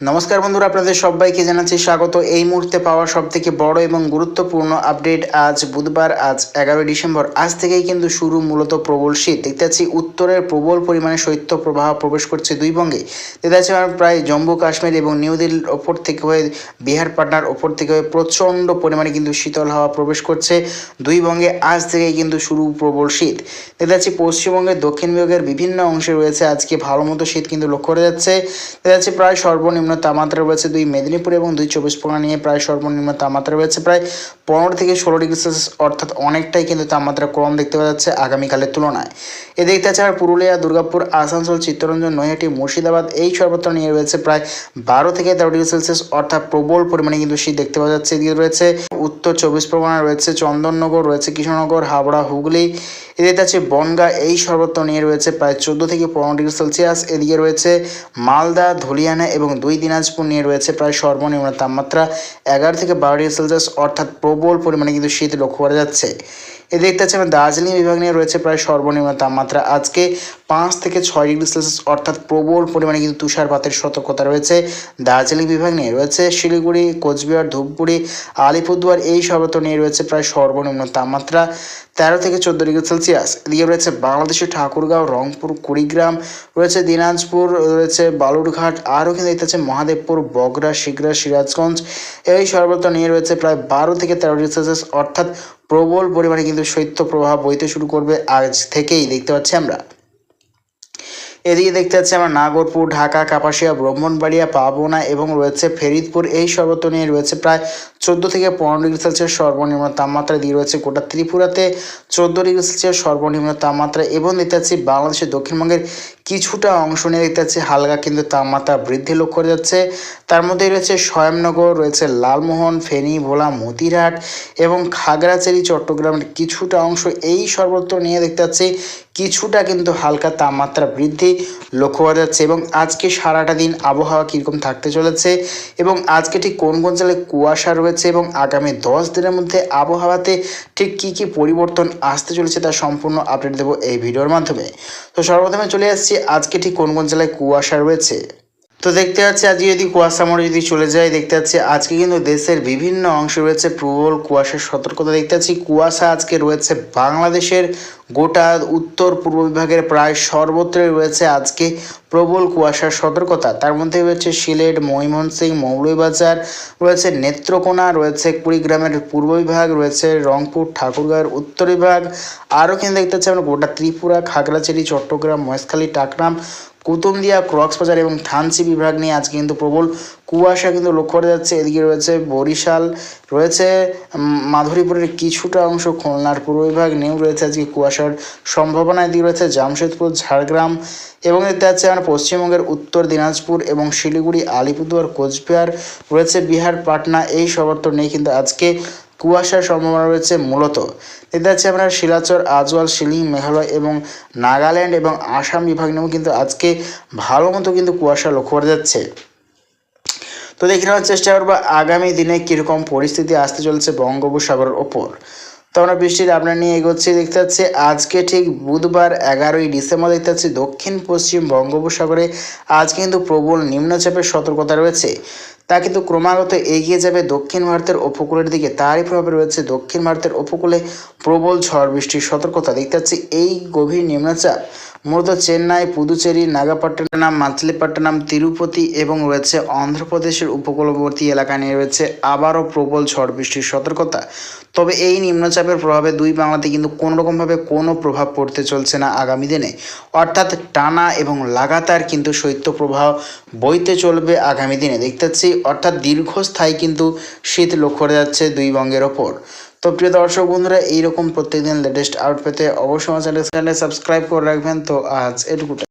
নমস্কার বন্ধুরা, আপনাদের সবাইকে জানাচ্ছি স্বাগত। এই মুহূর্তে পাওয়া সব থেকে বড় এবং গুরুত্বপূর্ণ আপডেট আজ বুধবার, আজ এগারোই ডিসেম্বর। আজ থেকেই কিন্তু শুরু মূলত প্রবল শীত। দেখতে পাচ্ছি উত্তরের প্রবল পরিমাণে শৈত্য প্রবাহ প্রবেশ করছে দুই বঙ্গে। দেখতে পাচ্ছি প্রায় জম্মু, কাশ্মীর এবং নিউ দিল্লির ওপর থেকে হয়ে বিহার, পাটনার ওপর থেকে হয়ে প্রচণ্ড পরিমাণে কিন্তু শীতল হাওয়া প্রবেশ করছে দুই বঙ্গে। আজ থেকেই কিন্তু শুরু প্রবল শীত। দেখতে পাচ্ছি পশ্চিমবঙ্গের দক্ষিণ বিভাগের বিভিন্ন অংশে রয়েছে আজকে ভালো মতো শীত কিন্তু লক্ষ্য করা যাচ্ছে। দেখা যাচ্ছে প্রায় সর্বনিম্ন তাপমাত্রা রয়েছে দুই মেদিনীপুর এবং দুই চব্বিশ পরগনা নিয়ে প্রায় সর্বনিম্ন তাপমাত্রা রয়েছে প্রায় পনেরো থেকে ষোলো ডিগ্রি সেলসিয়াস, অর্থাৎ অনেকটাই কিন্তু তাপমাত্রা কম দেখতে পাওয়া যাচ্ছে আগামীকালের তুলনায়। এ দেখতে পাচ্ছি আর পুরুলিয়া, দুর্গাপুর, আসানসোল, চিত্তরঞ্জন, নৈহাটি, মুর্শিদাবাদ এই সর্বত্র নিয়ে রয়েছে প্রায় বারো থেকে তেরো ডিগ্রি সেলসিয়াস, অর্থাৎ প্রবল পরিমাণে কিন্তু শীত দেখতে পাওয়া যাচ্ছে। এদিকে রয়েছে উত্তর চব্বিশ পরগনা রয়েছে চন্দননগর, রয়েছে কৃষ্ণনগর হাবড়া হুগলি। এদিকে আছে বনগা এই সর্বত্র নিয়ে রয়েছে প্রায় চোদ্দ থেকে পনেরো ডিগ্রি সেলসিয়াস। এদিকে রয়েছে মালদা, ধুলিয়ানা এবং দুই দিনাজপুর নিয়ে রয়েছে প্রায় সর্বনিম্ন তাপমাত্রা এগারো থেকে বারো ডিগ্রি সেলসিয়াস, অর্থাৎ প্রবল পরিমাণে কিন্তু শীত লক্ষ্য করা যাচ্ছে। এ দেখতে পাচ্ছি আমরা দার্জিলিং বিভাগ নিয়ে রয়েছে প্রায় সর্বনিম্ন তাপমাত্রা। আজকে পাঁচ থেকে ছয় ডিগ্রি সেলসিয়াস, অর্থাৎ প্রবল পরিমাণে কিন্তু তুষারপাতের সতর্কতা রয়েছে। দার্জিলিং বিভাগ নিয়ে রয়েছে শিলিগুড়ি, কোচবিহার, ধূপগুড়ি, আলিপুরদুয়ার, এই সর্বত্র নিয়ে রয়েছে প্রায় সর্বনিম্ন তাপমাত্রা। তেরো থেকে চোদ্দ ডিগ্রি সেলসিয়াস। এদিকে রয়েছে বাংলাদেশের ঠাকুরগাঁও, রংপুর, কুড়িগ্রাম, রয়েছে দিনাজপুর, রয়েছে বালুরঘাট, আরও কিন্তু দেখতে পাচ্ছি মহাদেবপুর বগরা শিগরা সিরাজগঞ্জ। এই সর্বত্র নিয়ে রয়েছে প্রায় বারো থেকে তেরো ডিগ্রি সেলসিয়াস। অর্থাৎ প্রবল পরিমাণে কিন্তু শৈত্য প্রবাহ বইতে শুরু করবে আজ থেকেই, দেখতে পাচ্ছি আমরা। এদিকে দেখতে পাচ্ছি আমরা নাগরপুর, ঢাকা, কাপাসিয়া, ব্রাহ্মণবাড়িয়া, পাবনা এবং রয়েছে ফেরিদপুর। এই সর্বত্র নিয়ে রয়েছে প্রায় চোদ্দ থেকে পনেরো ডিগ্রি সেলসিয়াস সর্বনিম্ন তাপমাত্রা দিয়ে রয়েছে গোটা ত্রিপুরাতে চোদ্দ ডিগ্রি সেলসিয়াস সর্বনিম্ন তাপমাত্রা এবং দেখতে পাচ্ছি বাংলাদেশের দক্ষিণবঙ্গের কিছুটা অংশ নিয়ে দেখতে পাচ্ছি হালকা কিন্তু তাপমাত্রা বৃদ্ধি লক্ষ্য করা যাচ্ছে। তার মধ্যে রয়েছে স্বয়ংনগর, রয়েছে লালমোহন, ফেনী, ভোলা, মতিরহাট এবং খাগড়াছড়ি, চট্টগ্রামের কিছুটা অংশ। এই সর্বত্র নিয়ে দেখতে পাচ্ছি কিছুটা কিন্তু হালকা তাপমাত্রা বৃদ্ধি লক্ষ্য করা যাচ্ছে এবং আজকে সারাটা দিন আবহাওয়া কীরকম থাকতে চলেছে এবং আজকে ঠিক কোন কোন জেলায় কুয়াশা রয়েছে এবং আগামী দশ দিনের মধ্যে আবহাওয়াতে ঠিক কী কী পরিবর্তন আসতে চলেছে তা সম্পূর্ণ আপডেট দেবো এই ভিডিওর মাধ্যমে। তো সর্বপ্রথমে চলে আসছি, আজকে ঠিক কোন কোন জেলায় কুয়াশা রয়েছে? তো দেখতে পাচ্ছি আজকে যদি কুয়াশা মোড়ে যদি চলে যায় দেখতে পাচ্ছি আজকে কিন্তু দেশের বিভিন্ন অংশে রয়েছে প্রবল কুয়াশার সতর্কতা। দেখতে পাচ্ছি কুয়াশা আজকে রয়েছে বাংলাদেশের গোটা উত্তর পূর্ব বিভাগের প্রায় সর্বত্রই রয়েছে আজকে প্রবল কুয়াশার সতর্কতা। তার মধ্যে রয়েছে সিলেট ময়মনসিং মৌলভীবাজার, রয়েছে নেত্রকোনা, রয়েছে কুড়িগ্রামের পূর্ব বিভাগ, রয়েছে রংপুর ঠাকুরগাঁওয়ের উত্তর বিভাগ। আরও কিন্তু দেখতে পাচ্ছি আমরা গোটা ত্রিপুরা, খাগড়াছড়ি, চট্টগ্রাম, মহেশখালী টাকরাম কুতুমদিয়া কক্সবাজার এবং থানচি বিভাগ নিয়ে আজকে কিন্তু প্রবল কুয়াশা কিন্তু লক্ষ্য করা যাচ্ছে। এদিকে রয়েছে বরিশাল, রয়েছে মাধুরীপুরের কিছুটা অংশ খুলনার পূর্ব বিভাগ নিয়েও রয়েছে আজকে কুয়াশার সম্ভাবনা। এদিকে রয়েছে জামশেদপুর, ঝাড়গ্রাম এবং দেখতে পাচ্ছি আমরা পশ্চিমবঙ্গের উত্তর দিনাজপুর এবং শিলিগুড়ি, আলিপুরদুয়ার, কোচবিহার, রয়েছে বিহার, পাটনা। এই সর্বত্র নিয়ে কিন্তু আজকে কুয়াশার সম্ভাবনা রয়েছে মূলত। দেখতে পাচ্ছি আমরা শিলাচর, আজওয়াল, শিলিং, মেঘালয় এবং নাগাল্যান্ড এবং আসাম বিভাগ নিয়েও কিন্তু আজকে ভালো মতো কিন্তু কুয়াশা লক্ষ্য করা যাচ্ছে। তো দেখে নেওয়ার চেষ্টা করব, আগামী দিনে কীরকম পরিস্থিতি আসতে চলেছে বঙ্গোপসাগরের ওপর। তো আমরা বৃষ্টির আপনার নিয়ে এগোচ্ছি, দেখতে পাচ্ছি আজকে ঠিক বুধবার এগারোই ডিসেম্বর, দেখতে পাচ্ছি দক্ষিণ পশ্চিম বঙ্গোপসাগরে আজ কিন্তু প্রবল নিম্নচাপের সতর্কতা রয়েছে। তা কিন্তু ক্রমাগত এগিয়ে যাবে দক্ষিণ ভারতের উপকূলের দিকে। তারই প্রভাবে রয়েছে দক্ষিণ ভারতের উপকূলে প্রবল ঝড় বৃষ্টির সতর্কতা। দেখতে পাচ্ছি এই গভীর নিম্নচাপ মূলত চেন্নাই, পুদুচেরি, নাগাপট্টনম, মাছলিপট্টনম, তিরুপতি এবং রয়েছে অন্ধ্রপ্রদেশের উপকূলবর্তী এলাকা নিয়ে রয়েছে আবারও প্রবল ঝড় বৃষ্টির সতর্কতা। তবে এই নিম্নচাপের প্রভাবে দুই বাংলাতে কিন্তু কোনো রকমভাবে কোনো প্রভাব পড়তে চলছে না আগামী দিনে। অর্থাৎ টানা এবং লাগাতার কিন্তু শৈত্যপ্রবাহ বইতে চলবে আগামী দিনে। দেখতে পাচ্ছি, অর্থাৎ দীর্ঘস্থায়ী কিন্তু শীত লক্ষ্য করা যাচ্ছে দুই বঙ্গের ওপর। তো প্রিয় দর্শক বন্ধুরা, এইরকম প্রত্যেকদিন লেটেস্ট আউট পেতে অবশ্যই আমার চ্যানেল সাবস্ক্রাইব করে রাখবেন। তো আজ এটুকুটাই।